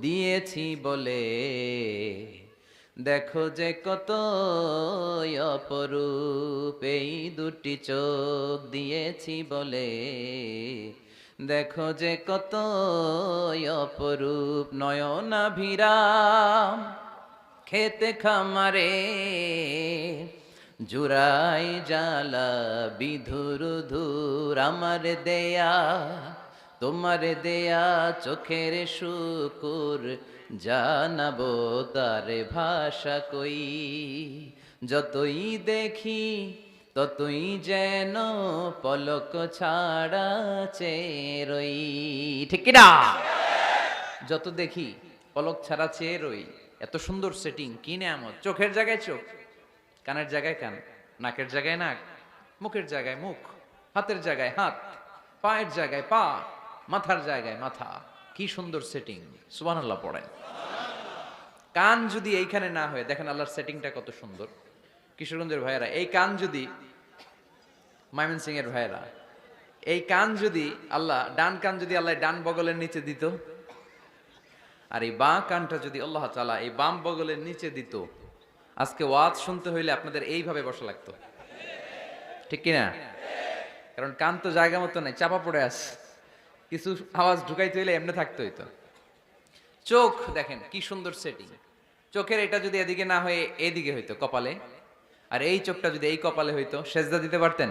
দিয়েছি বলে। দেখো যে কত অপরূপ এই দুটি চোখ দিয়েছি বলে। দেখো যে কত অপরূপ নয়নাভিরাম খেতে খামারে জুরাই জালা বিধুর ধুর আমার দেয়া। তোমার দেয়া চোখের শুকুর জানাব তার ভাষা কই। যতই দেখি, ততই যেন পলক ছাড়া চেরই ঠিক না যত দেখি, পলক ছাড়া চেয়ে রই। এত সুন্দর সেটিং কি নেয়ামত? চোখের জায়গায় চোখ, কানের জায়গায় কান, নাকের জায়গায় নাক, মুখের জায়গায় মুখ, হাতের জায়গায় হাত, পায়ের জায়গায় পা। মাথার জায়গায়, মাথা। কি সুন্দর সেটিং সুবহানাল্লাহ পড়েন। কান যদি এইখানে না হয়, দেখেন আল্লাহর সেটিংটা কত সুন্দর। কিশোরগঞ্জের ভাইয়েরা, এই কান যদি মাইমন সিং এর ভাইয়েরা, এই কান যদি আল্লাহ, ডান কান যদি আল্লাহ ডান বগলের নিচে দিত, আর এই বাঁ কানটা যদি আল্লাহ তালা এই বাম বগলের নিচে দিত, আজকে ওয়াজ শুনতে হইলে আপনাদের এইভাবে বসা লাগতো। ঠিক কিনা? কারণ কান তো জায়গা মতো নাই, চাপা পড়ে আস কিছু আওয়াজ ঢুকাইতে হইলে এমনি থাকতে হইতো। চোখ দেখেন, কি সুন্দর সেটিং চোখের এটা যদি এদিকে না হয়ে এদিকে হইতো কপালে, আর এই চোখটা যদি এই কপালে হইতো, সেজদা দিতে পারতেন?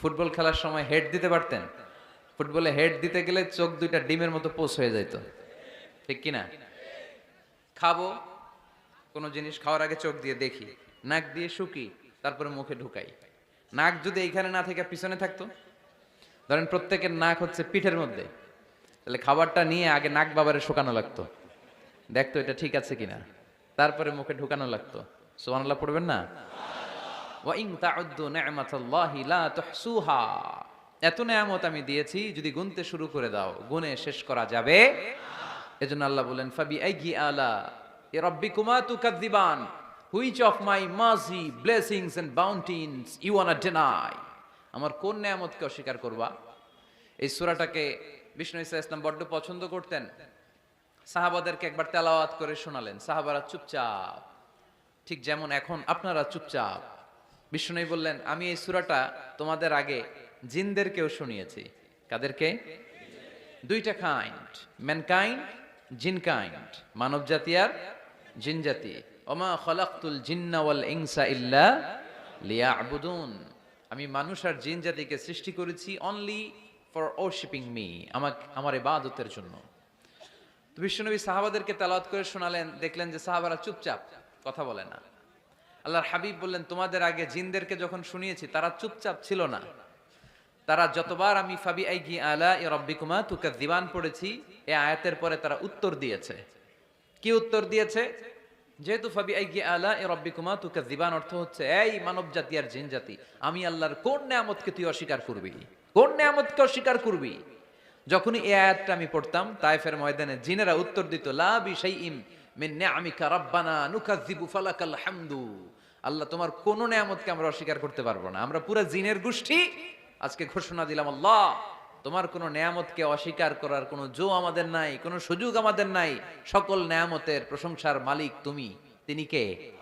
ফুটবল খেলার সময় হেড দিতে পারতেন? ফুটবলে হেড দিতে গেলে চোখ দুইটা ডিমের মতো পোষ হয়ে যাইত। ঠিক কিনা? খাব, কোনো জিনিস খাওয়ার আগে চোখ দিয়ে দেখি। নাক দিয়ে শুকি, তারপরে মুখে ঢুকাই। নাক যদি এইখানে না থেকে পিছনে থাকতো ধরেন প্রত্যেকের নাক হচ্ছে পিঠের মধ্যে। তাহলে খাবারটা নিয়ে আগে নাক বাবারে শুকানো লাগতো। দেখতো এটা ঠিক আছে কিনা। তারপরে মুখে ঢুকানো লাগতো। সুবহানাল্লাহ পড়বেন না? এত নেয়ামত আমি দিয়েছি, যদি গুনতে শুরু করে দাও, গুনে শেষ করা যাবে। এজন্য আল্লাহ বলেন, ফাবি আইগি আলা এ রাব্বিকুমা তুকাদ্দিবান হুইচ অফ মাই মাজি blessings and bounties you wanna deny আমার কোন নেয়ামতকে অস্বীকার করবা? এই সূরাটাকে বিষ্ণু ইসা ইসলাম বড্ড পছন্দ করতেন। সাহাবাদেরকে একবার তেলাওয়াত করে শোনালেন। সাহাবারা চুপচাপ, ঠিক যেমন এখন আপনারা চুপচাপ। বিষ্ণু বললেন, আমি এই সুরাটা তোমাদের আগে জিনদেরকেও শুনিয়েছি। কাদেরকে? দুইটা কাইন্ড ম্যানকাইন্ড জিন কাইন্ড মানব জাতি আর জিন জাতি ওমা খলাকতুল জিন্না ওয়াল ইনসা ইল্লা লিয়াবুদুন। আমি মানুষ আর জিন জাতিকে সৃষ্টি করেছি অনলি ফর ওরশিপিং মি আমাকে আমার ইবাদতের জন্য। বিশ্বনবী সাহাবাদেরকে তেলাওয়াত করে শোনালেন, দেখলেন যে সাহাবারা চুপচাপ কথা বলে না। আল্লাহর হাবিব বললেন, তোমাদের আগে জিনদেরকে যখন শুনিয়েছি, তারা চুপচাপ ছিল না। তারা যতবার আমি ফাবি আইগি আলা এ রব্বিকুমা তুকা দিবান পড়েছি, এ আয়াতের পরে তারা উত্তর দিয়েছে। কি উত্তর দিয়েছে? যেহেতু ফাবি আইগি আলা এ রব্বিকুমা তুকা দিবান অর্থ হচ্ছে, এই মানব জাতি আর জিন জাতি আমি আল্লাহর কোন নেয়ামতকে তুই অস্বীকার করবি? কোন নেয়ামতকে অস্বীকার করবি? যখনই এই আয়াতটা আমি পড়তাম তাইফের ময়দানে জিনেরা উত্তর দিত, লা বিশাইইম মিন নিআমিকা রাব্বানা নুকাযযিবু ফালাকাল হামদু। আল্লাহ, তোমার কোন নেয়ামতকে আমরা অস্বীকার করতে পারব না। আমরা পুরো জিনের গোষ্ঠী আজকে ঘোষণা দিলাম আল্লাহ। তোমার কোন নেয়ামতকে অস্বীকার করার কোনো জো আমাদের নাই কোনো সুযোগ আমাদের নাই। সকল নেয়ামতের প্রশংসার মালিক তুমি। তিনি কে?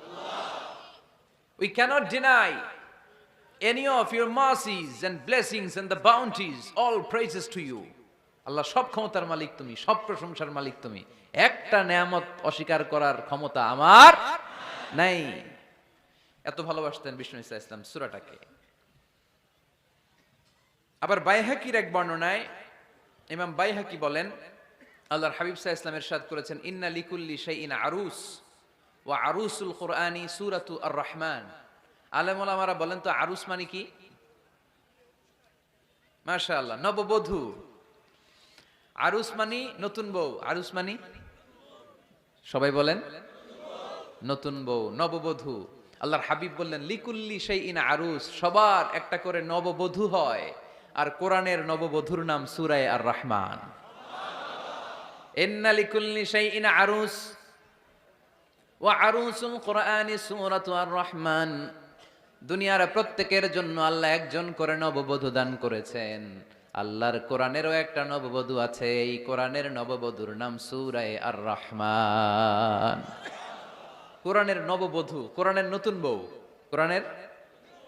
We cannot deny any of your mercies and blessings and the bounties, all praises to you. আল্লাহ সব ক্ষমতার মালিক তুমি সব প্রশংসার মালিক তুমি। একটা নেয়ামত অস্বীকার করার ক্ষমতা আমার নাই। এত ভালোবাসতেন বিষ্ণু ইসা ইসলাম সুরাটাকে। আবার বাইহাকির এক বর্ণনায় ইমাম বাইহাকি বলেন, আল্লাহর হাবিব সাহা ইসলামের সাদ করেছেন, ইন্না লিকুল্লি শাইইন আরুস ও আরুসুল কোরআনি সুরাতু আর রহমান আলেমুল আমারা বলেন তো আরুস মানে কি? মাশা আল্লাহ নববধূ। আরুস মানি নতুন বউ। আরুস মানি? সবাই বলেন, নতুন বউ, নববধূ। আল্লাহর হাবিব বললেন, লিকুল্লি সেই ইন আরুস, সবার একটা করে নববধূ হয়। আর কোরআনের নববধূর নাম সুরায় আর রহমান ইন্না লিকুল্লি আরুস ও আরুসুল কোরআনি সুরাত দুনিয়ার প্রত্যেকের জন্য আল্লাহ একজন করে নববধূ দান করেছেন। আল্লাহর কোরআনেরও একটা নববধূ আছে, এই কোরআনের নববধূর নাম সুরায় আর রহমান কোরআনের নববধূ, কোরআনের নতুন বউ, কোরআনের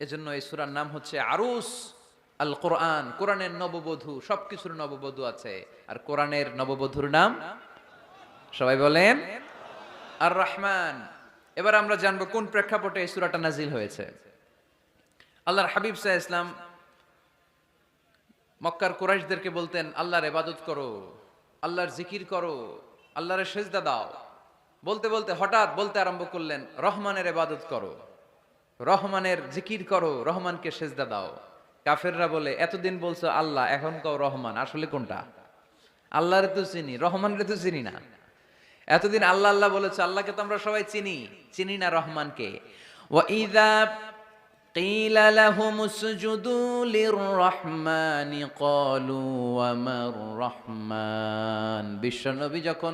এজন্য এই সূরার নাম হচ্ছে আরুস আল কোরআন কোরআনের নববধূ, সবকিছুর নববধূ আছে। আর কোরআনের নববধূর নাম? সবাই বলেন? আর রহমান এবার আমরা জানব কোন প্রেক্ষাপটে এই সূরাটা নাজিল হয়েছে। আল্লাহর হাবিব সাহ ইসলাম মক্কার কোরাইশদেরকে বলতেন, আল্লাহর ইবাদত করো, আল্লাহর জিকির করো, আল্লাহর সেজদা দাও। বলতে বলতে হঠাৎ বলতে আরম্ভ করলেন, রহমানের এবাদত করো। রহমানের জিকির করো রহমানকে সেজদা দাও কাফেররা বলে এতদিন বলছো আল্লাহ এখন কও রহমান আসলে কোনটা আল্লাহরে তো চিনি রহমানরে তো চিনি না এতদিন আল্লাহ আল্লাহ বলেছে আল্লাহকে তো আমরা সবাই চিনি চিনি না রহমানকে ওয়াইদা قيل لهم اسجدوا للرحمن قالوا وما الرحمن বিশ্বনবী যখন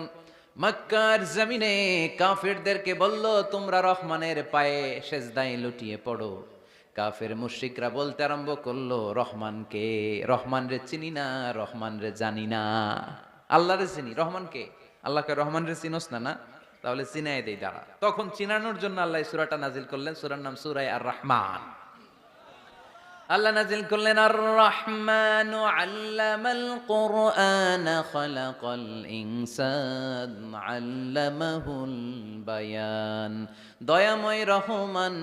মক্কার জমিনে কাফেরদেরকে বলল, তোমরা রহমানের পায়ে সেজদায় লুটিয়ে পড়ো। কাফের মুশরিকরা বলতে আরম্ভ করল, রহমানকে রহমান রে চিনি না রহমান রে জানি না। আল্লাহ রে চিনি, রহমানকে? আল্লাহকে রহমান রে চিনোস না না? তাহলে চিনাই দেই, দাঁড়া। তখন চিনানোর জন্য আল্লাহ সূরাটা নাজিল করলেন। সূরার নাম সূরায়ে আর রহমান আল্লাহ নাজিল করলেন আর রহমান আল্লামাল কোরআন খালাকাল ইনসান আল্লামাহুল বায়ান। দয়াময় রহমান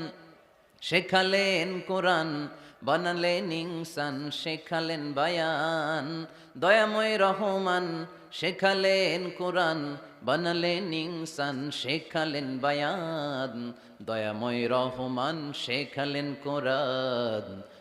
শেখালেন কোরআন, বানালেন ইনসান, শেখালেন বায়ান। দয়াময় রহমান শেখালেন কোরআন, বানালেন ইনসান, শেখালেন বায়ান। দয়াময় রহমান শেখালেন কোরআন।